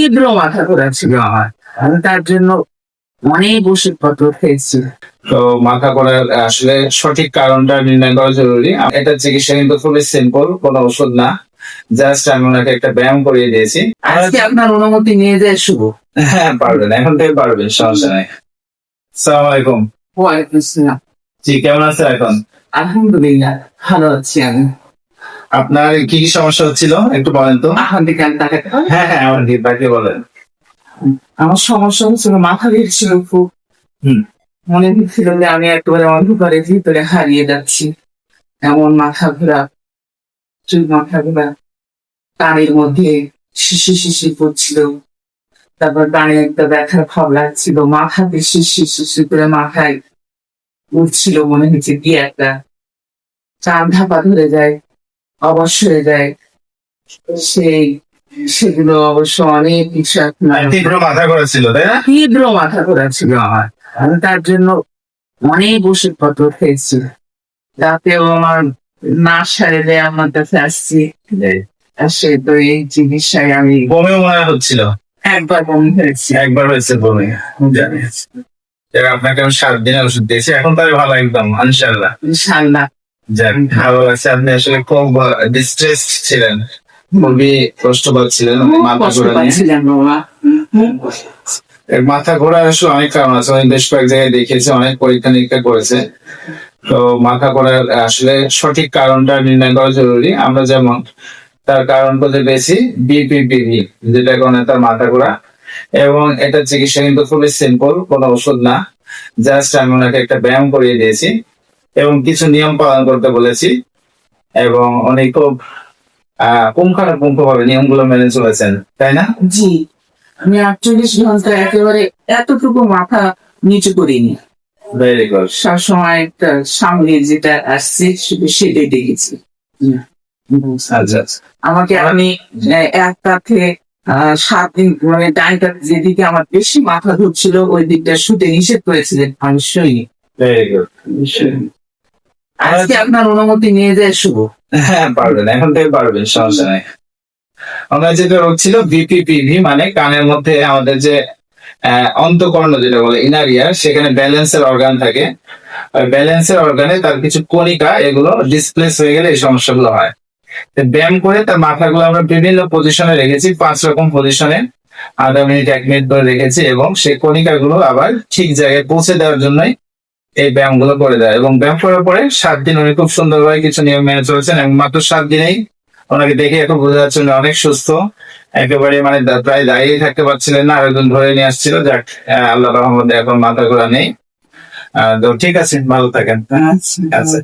তীব্র মাথা ঘোরা ছিল আমার আমি তার জন্য অনেক ওষুধপত্র খেয়েছি। তো মাথা করার আসলে সঠিক কারণটা নির্ণয় করা জরুরি। এটা চিকিৎসা কিন্তু খুবই সিম্পল কোনো ওষুধ না। জাস্ট আমি ওনাকে একটা ব্যায়াম করিয়ে দিয়েছি। আজকে আপনার অনুমতি নিয়ে যায় শুভ। হ্যাঁ পারবেন এখন থেকে পারবেন সমস্যা নাই। সালাম আলাইকুম। ওয়ালাইকুম আসসালাম। জি কেমন আছেন এখন? আলহামদুলিল্লাহ ভালো আছি আমি। আপনার কি কি সমস্যা হচ্ছিল? একটু বলেন তো। হ্যাঁ হ্যাঁ আমার বাকি বলেন। আমার সমস্যা হচ্ছিল মাথা ঘিরছিল খুব। হুম। মনে হচ্ছিল যে আমি একেবারে অন্ধকারের ভিতরে হারিয়ে যাচ্ছি। এমন মাথা ঘোরা চুল মাথা ঘোরা। কানের মধ্যে শিশি শিশি পড়ছিল তারপর কানে একটা ব্যথার ভাব লাগছিল। মাথাতে শিশি শিশি করে মাথায় উঠছিল মনে হচ্ছে কি একটা। চান ধাপা ধরে যায়। অবশ্য হয়ে যায় সেই সেগুলো অবশ্য অনেক তীব্র মাথা করেছিল তাই না? তীব্র মাথা ঘোরা ছিল আমার। আমি তার জন্য অনেক ওষুধপত্র খেয়েছি। তাতেও আমার না সারেলে আমার কাছে আসছি। আসে তো এই চিকিৎসায় আমি বমি মনে হয় হচ্ছিল? একবার বমি হয়েছি। একবার হয়েছে বমি জানি। আপনাকে আমি সাত দিনের ওষুধ দিয়েছি এখন তাহলে ভালো একদম ইনশাল্লাহ ইনশাল্লাহ যাক ভালো লাগছে। আপনি আসলে খুব ডিস্ট্রেস ছিলেন। খুবই কষ্ট পাচ্ছিলেন মাথা ঘোরা মাথা ঘোরা আসলে অনেক কারণ আছে। অনেক বেশ কয়েক জায়গায় দেখিয়েছে অনেক পরীক্ষা নিরীক্ষা করেছে। তো মাথা ঘোরার আসলে সঠিক কারণটা নির্ণয় করা জরুরি। আমরা যেমন তার কারণ খুঁজে পেয়েছি বিপিপিভি যেটা কারণে তার মাথা ঘোরা। এবং এটা চিকিৎসা কিন্তু খুবই সিম্পল কোনো ওষুধ না। জাস্ট আমি ওনাকে একটা ব্যায়াম করিয়ে দিয়েছি। এবং কিছু নিয়ম পালন করতে বলেছি এবং অনেক খুব পুঙ্খানুপুঙ্খ ভাবে নিয়মগুলো মেনে চলেছেন তাই না? জি আমি আটচল্লিশ ঘণ্টা একেবারে এতটুকু মাথা নিচু করিনি। ভেরি গুড সবসময় একটা সামনে যেটা আসছে শুধু সেটাই দেখেছি। আচ্ছা আচ্ছা। আমাকে আহ, এক আহ, সাত দিন মানে ডাইনটা যেদিকে আমার বেশি মাথা ধরছিল ওই দিকটা শুতে নিষেধ করেছিলেন আমি শুইনি। ভেরি গুড আজকে আপনার অনুমতি নিয়ে যায় শুভ। হ্যাঁ পারবেন। এখন থেকে পারবেন, সমস্যা নাই। ওনার যেটা রোগ ছিল বিপিপিভি মানে কানের মধ্যে আমাদের যে অন্তকর্ণ যেটা বলে ইনার ইয়ার সেখানে ব্যালেন্সের অর্গান থাকে। ব্যালেন্সের অর্গানে তার কিছু কণিকা, এগুলো ডিসপ্লেস হয়ে গেলে এই সমস্যাগুলো হয়। ব্যায়াম করে তার মাথাগুলো আমরা বিভিন্ন পজিশনে রেখেছি, পাঁচ রকম পজিশনে আধা মিনিট, এক মিনিট করে রেখেছি এবং সেই কণিকাগুলো আবার ঠিক জায়গায় পৌঁছে দেওয়ার জন্যই এই ব্যায়ামগুলো করে দেয় এবং ব্যায়াম করার পরে সাত দিন উনি খুব সুন্দরভাবে কিছু নিয়ম মেনে চলেছেন এবং মাত্র সাত দিনেই ওনাকে দেখে এখন বোঝা যাচ্ছে উনি অনেক সুস্থ। একেবারে মানে প্রায় দাঁড়িয়ে থাকতে পারছিলেন না আরেকজন ধরে নিয়ে আসছিল। যাক আল্লাহ রহমতে এখন মাথা ঘোরা নেই। আহ, তো ঠিক আছে ভালো থাকেন। ঠিক আচ্ছা।